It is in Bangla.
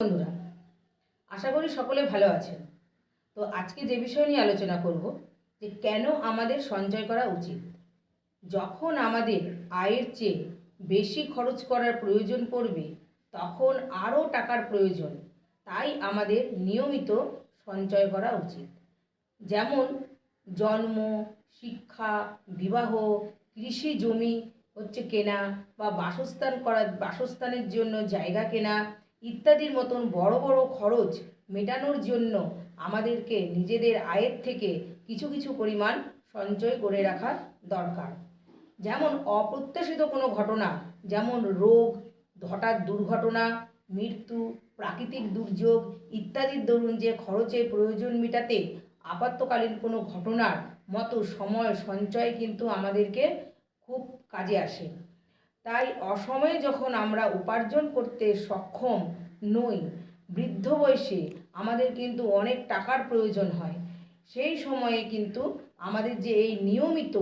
বন্ধুরা, আশা করি সকলে ভালো আছেন। তো আজকে যে বিষয় নিয়ে আলোচনা করব, যে কেন আমাদের সঞ্চয় করা উচিত? যখন আমাদের আয়ের চেয়ে বেশি খরচ করার প্রয়োজন পড়বে, তখন আরও টাকার প্রয়োজন। তাই আমাদের নিয়মিত সঞ্চয় করা উচিত। যেমন জন্ম, শিক্ষা, বিবাহ, কৃষি জমি হচ্ছে কেনা বা বাসস্থান করা বাসস্থানের জন্য জায়গা কেনা ইত্যাদির মতন বড় বড় খরচ মেটানোর জন্য আমাদেরকে নিজেদের আয়ের থেকে কিছু কিছু পরিমাণ সঞ্চয় করে রাখা দরকার। যেমন অপ্রত্যাশিত কোনো ঘটনা, যেমন রোগ, হঠাৎ দুর্ঘটনা, মৃত্যু, প্রাকৃতিক দুর্যোগ ইত্যাদির দরুন যে খরচের প্রয়োজন মেটাতে আপাতকালীন কোনো ঘটনার মতো সময় সঞ্চয় কিন্তু আমাদেরকে খুব কাজে আসে। তাই অসময়ে যখন আমরা উপার্জন করতে সক্ষম নই, বৃদ্ধ বয়সে আমাদের কিন্তু অনেক টাকার প্রয়োজন হয়। সেই সময়ে কিন্তু আমাদের যে এই নিয়মিত